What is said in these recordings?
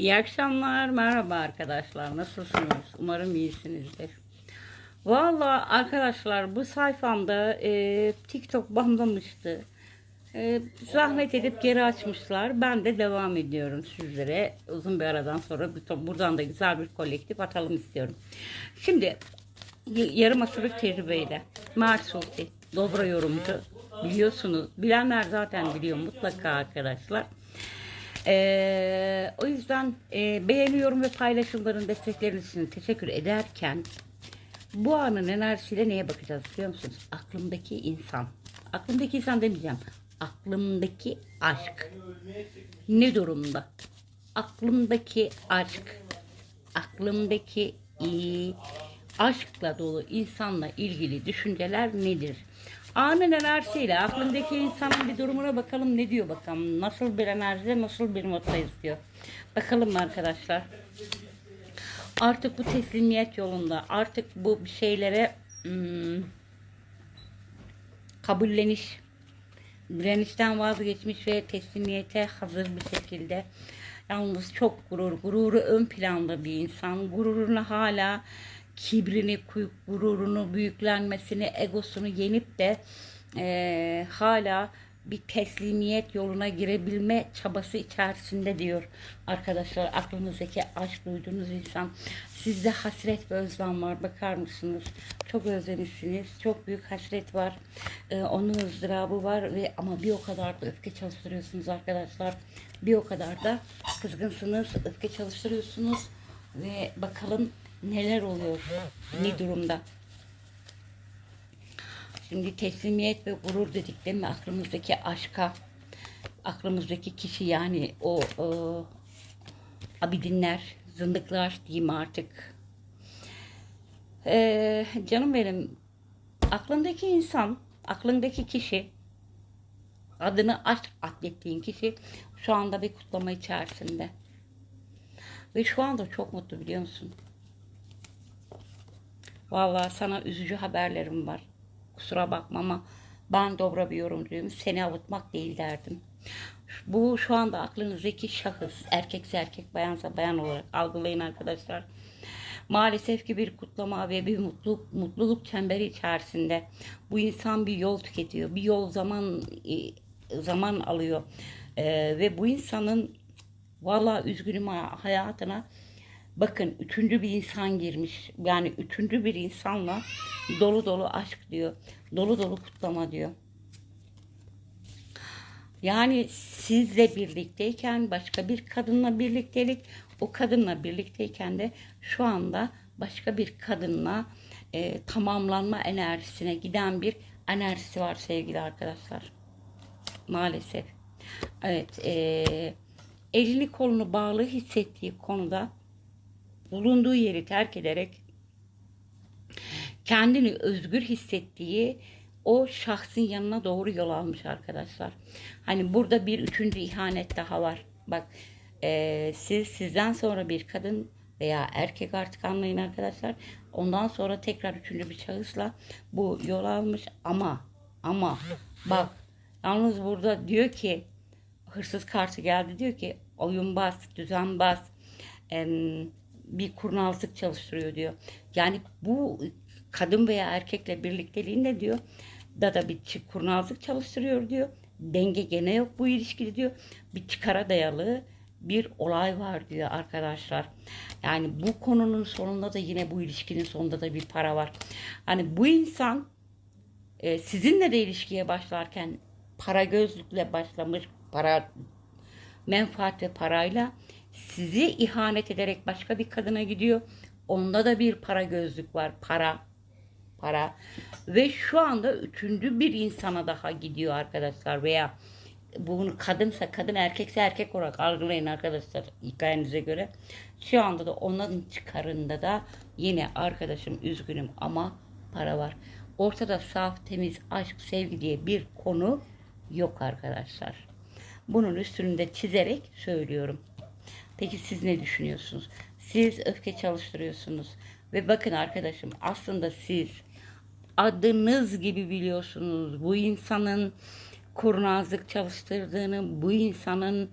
İyi akşamlar, merhaba arkadaşlar. Nasılsınız? Umarım iyisinizdir. Valla arkadaşlar bu sayfamda e, TikTok banlamıştı. E, zahmet edip geri açmışlar. Ben de devam ediyorum sizlere. Uzun bir aradan sonra buradan da güzel bir kolektif atalım istiyorum. Şimdi yarım asırlık tecrübeyle Mert Sulti, Dobra yorumcu biliyorsunuz. Bilenler zaten biliyor mutlaka arkadaşlar. Ee, o yüzden e, beğeniyorum ve paylaşımların destekleriniz için teşekkür ederken bu anın enerjisiyle neye bakacağız biliyor musunuz? Aklımdaki insan. Aklımdaki insan demeyeceğim. Aklımdaki aşk. Ne durumda? Aklımdaki aşk. Aklımdaki iyi, aşkla dolu insanla ilgili düşünceler nedir? Anın enerjisiyle aklımdaki insanın bir durumuna bakalım ne diyor bakalım. Nasıl bir enerjide nasıl bir moddayız diyor. Bakalım arkadaşlar. Artık bu teslimiyet yolunda artık bu şeylere hmm, kabulleniş direnişten vazgeçmiş ve teslimiyete hazır bir şekilde yalnız çok gurur, gururu ön planda bir insan. Gururunu hala kibrini, gururunu, büyüklenmesini, egosunu yenip de eee, hala bir teslimiyet yoluna girebilme çabası içerisinde diyor arkadaşlar. Aklınızdaki aşk duyduğunuz insan. Sizde hasret ve özlem var. Bakar mısınız? Çok özlemişsiniz. Çok büyük hasret var. Ee, onun ızdırabı var ve ama bir o kadar da öfke çalıştırıyorsunuz arkadaşlar. Bir o kadar da kızgınsınız öfke çalıştırıyorsunuz ve bakalım neler oluyor ne durumda Şimdi teslimiyet ve gurur dedik değil mi? Aklımızdaki aşka, aklımızdaki kişi yani o, o abidinler, zındıklar diyeyim artık. Ee, canım benim, aklındaki insan, aklındaki kişi, adını aşk atlettiğin kişi şu anda bir kutlama içerisinde. Ve şu anda çok mutlu biliyor musun? Vallahi sana üzücü haberlerim var. Kusura bakma ama ben dobra bir yorumcuyum. Seni avutmak değil derdim. Bu şu anda aklınızdaki şahıs erkekse erkek bayansa bayan olarak algılayın arkadaşlar. Maalesef ki bir kutlama ve bir mutluluk, mutluluk çemberi içerisinde bu insan bir yol tüketiyor. Bir yol zaman e, zaman alıyor. E, ve bu insanın valla üzgünüm ha- hayatına Bakın üçüncü bir insan girmiş. Yani üçüncü bir insanla dolu dolu aşk diyor. Dolu dolu kutlama diyor. Yani sizle birlikteyken başka bir kadınla birliktelik, o kadınla birlikteyken de şu anda başka bir kadınla e, tamamlanma enerjisine giden bir enerjisi var sevgili arkadaşlar. Maalesef. Evet. E, elini kolunu bağlı hissettiği konuda bulunduğu yeri terk ederek kendini özgür hissettiği o şahsın yanına doğru yol almış arkadaşlar. Hani burada bir üçüncü ihanet daha var. Bak eee, siz sizden sonra bir kadın veya erkek artık anlayın arkadaşlar. Ondan sonra tekrar üçüncü bir şahısla bu yol almış ama ama bak yalnız burada diyor ki hırsız karşı geldi diyor ki oyunbaz, düzenbaz, em, bir kurnazlık çalıştırıyor diyor. Yani bu kadın veya erkekle birlikteliğinde diyor da da bir kurnazlık çalıştırıyor diyor. Denge gene yok bu ilişkide diyor. Bir çıkara dayalı bir olay var diyor arkadaşlar. Yani bu konunun sonunda da yine bu ilişkinin sonunda da bir para var. Hani bu insan e, sizinle de ilişkiye başlarken para gözlükle başlamış para menfaat ve parayla sizi ihanet ederek başka bir kadına gidiyor. Onda da bir para gözlük var. Para. Para. Ve şu anda üçüncü bir insana daha gidiyor arkadaşlar. Veya bunu kadınsa kadın erkekse erkek olarak algılayın arkadaşlar hikayenize göre. Şu anda da onun çıkarında da yine arkadaşım üzgünüm ama para var. Ortada saf, temiz, aşk, sevgi diye bir konu yok arkadaşlar. Bunun üstünde çizerek söylüyorum. Peki siz ne düşünüyorsunuz? Siz öfke çalıştırıyorsunuz. Ve bakın arkadaşım aslında siz adınız gibi biliyorsunuz bu insanın kurnazlık çalıştırdığını, bu insanın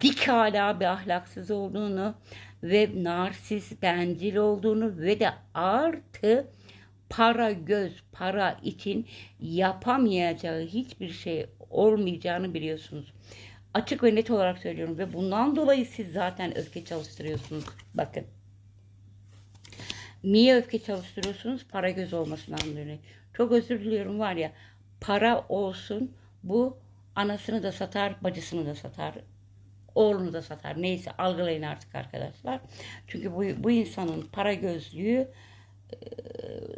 dik hala bir ahlaksız olduğunu ve narsist, bencil olduğunu ve de artı para göz, para için yapamayacağı hiçbir şey olmayacağını biliyorsunuz. Açık ve net olarak söylüyorum ve bundan dolayı siz zaten öfke çalıştırıyorsunuz. Bakın. Niye öfke çalıştırıyorsunuz? Para göz olmasından dolayı. Çok özür diliyorum var ya para olsun bu anasını da satar, bacısını da satar, oğlunu da satar. Neyse algılayın artık arkadaşlar. Çünkü bu, bu insanın para gözlüğü e,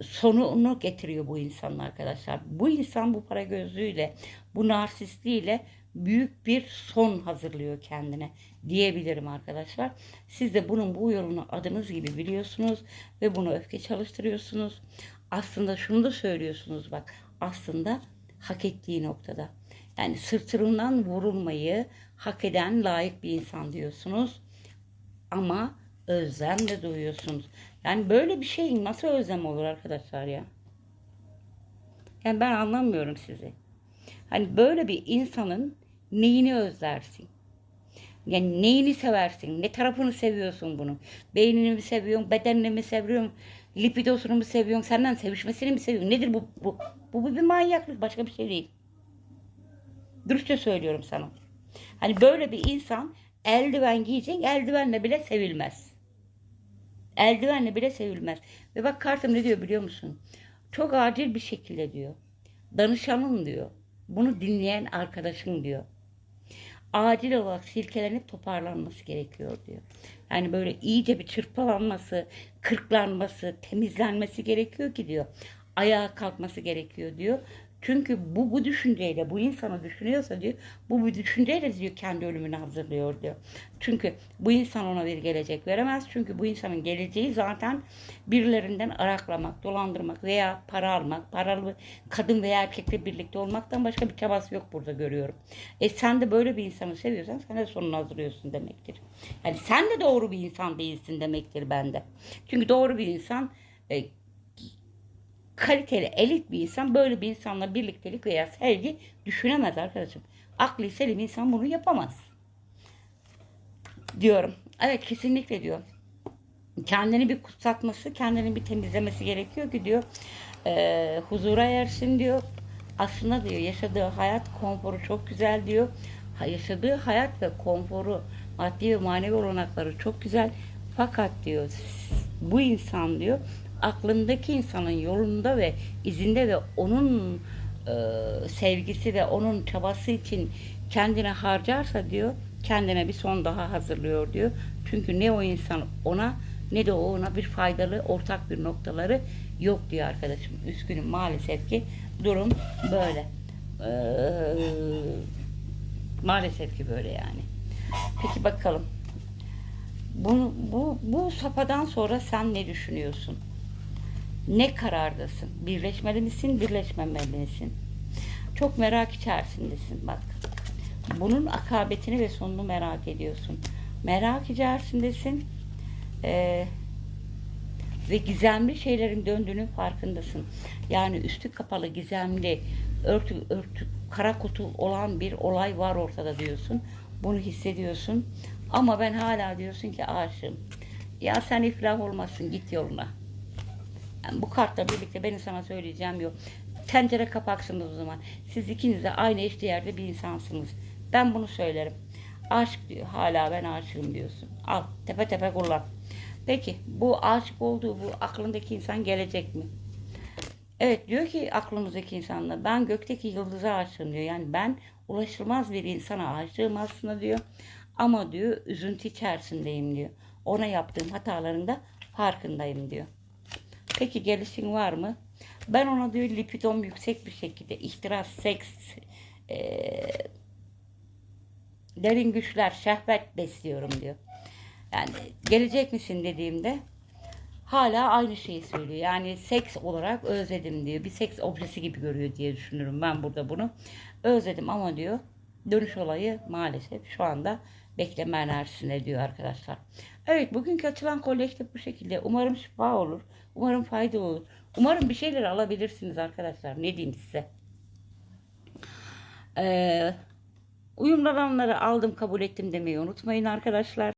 sonunu getiriyor bu insanın arkadaşlar. Bu insan bu para gözlüğüyle, bu narsistliğiyle büyük bir son hazırlıyor kendine diyebilirim arkadaşlar. Siz de bunun bu yolunu adınız gibi biliyorsunuz ve bunu öfke çalıştırıyorsunuz. Aslında şunu da söylüyorsunuz bak. Aslında hak ettiği noktada. Yani sırtından vurulmayı hak eden layık bir insan diyorsunuz. Ama özlem de duyuyorsunuz. Yani böyle bir şey nasıl özlem olur arkadaşlar ya? Yani ben anlamıyorum sizi. Hani böyle bir insanın neyini özlersin? Yani neyini seversin? Ne tarafını seviyorsun bunun? Beynini mi seviyorsun? Bedenini mi seviyorsun? Lipidosunu mu seviyorsun? Senden sevişmesini mi seviyorsun? Nedir bu? Bu, bu bir manyaklık. Başka bir şey değil. Dürüstçe söylüyorum sana. Hani böyle bir insan eldiven giyecek, eldivenle bile sevilmez. Eldivenle bile sevilmez. Ve bak kartım ne diyor biliyor musun? Çok acil bir şekilde diyor. Danışanın diyor. Bunu dinleyen arkadaşın diyor. Acil olarak silkelenip toparlanması gerekiyor diyor. Yani böyle iyice bir çırpalanması, kırklanması, temizlenmesi gerekiyor ki diyor. Ayağa kalkması gerekiyor diyor. Çünkü bu bu düşünceyle bu insanı düşünüyorsa diyor bu bu düşünceyle diyor kendi ölümünü hazırlıyor diyor. Çünkü bu insan ona bir gelecek veremez. Çünkü bu insanın geleceği zaten birilerinden araklamak, dolandırmak veya para almak, paralı kadın veya erkekle birlikte olmaktan başka bir çabası yok burada görüyorum. E sen de böyle bir insanı seviyorsan sen de sonunu hazırlıyorsun demektir. Yani sen de doğru bir insan değilsin demektir bende. Çünkü doğru bir insan e, kaliteli, elit bir insan böyle bir insanla birliktelik veya sevgi düşünemez arkadaşım. Aklı selim insan bunu yapamaz. Diyorum. Evet kesinlikle diyor. Kendini bir kutsatması, kendini bir temizlemesi gerekiyor ki diyor. E, huzura ersin diyor. Aslında diyor yaşadığı hayat konforu çok güzel diyor. Yaşadığı hayat ve konforu, maddi ve manevi olanakları çok güzel. Fakat diyor bu insan diyor aklındaki insanın yolunda ve izinde ve onun e, sevgisi ve onun çabası için kendine harcarsa diyor kendine bir son daha hazırlıyor diyor. Çünkü ne o insan ona ne de o ona bir faydalı ortak bir noktaları yok diyor arkadaşım. Üzgünüm maalesef ki durum böyle. Ee, maalesef ki böyle yani. Peki bakalım. Bu, bu, bu sapadan sonra sen ne düşünüyorsun? Ne karardasın? Birleşmeli misin, birleşmemeli misin? Çok merak içerisindesin bak. Bunun akabetini ve sonunu merak ediyorsun. Merak içerisindesin. Ee, ve gizemli şeylerin döndüğünün farkındasın. Yani üstü kapalı, gizemli, örtü, örtü, kara kutu olan bir olay var ortada diyorsun. Bunu hissediyorsun. Ama ben hala diyorsun ki aşığım. Ya sen iflah olmasın git yoluna. Bu kartla birlikte benim sana söyleyeceğim yok. Tencere kapaksınız o zaman. Siz ikiniz de aynı eşdeğerde bir insansınız. Ben bunu söylerim. Aşk diyor. Hala ben aşığım diyorsun. Al tepe tepe kullan. Peki bu aşık olduğu bu aklındaki insan gelecek mi? Evet diyor ki aklımızdaki insanla ben gökteki yıldıza aşığım diyor. Yani ben ulaşılmaz bir insana aşığım aslında diyor. Ama diyor üzüntü içerisindeyim diyor. Ona yaptığım hataların da farkındayım diyor. Peki gelişin var mı? Ben ona diyor lipidom yüksek bir şekilde ihtiras, seks, e, derin güçler, şehvet besliyorum diyor. Yani gelecek misin dediğimde hala aynı şeyi söylüyor. Yani seks olarak özledim diyor. Bir seks objesi gibi görüyor diye düşünürüm ben burada bunu. Özledim ama diyor dönüş olayı maalesef şu anda bekleme enerjisinde diyor arkadaşlar. Evet bugünkü açılan kolektif bu şekilde. Umarım şifa olur. Umarım fayda olur. Umarım bir şeyler alabilirsiniz arkadaşlar. Ne diyeyim size? Ee, Uyumlananları aldım kabul ettim demeyi unutmayın arkadaşlar.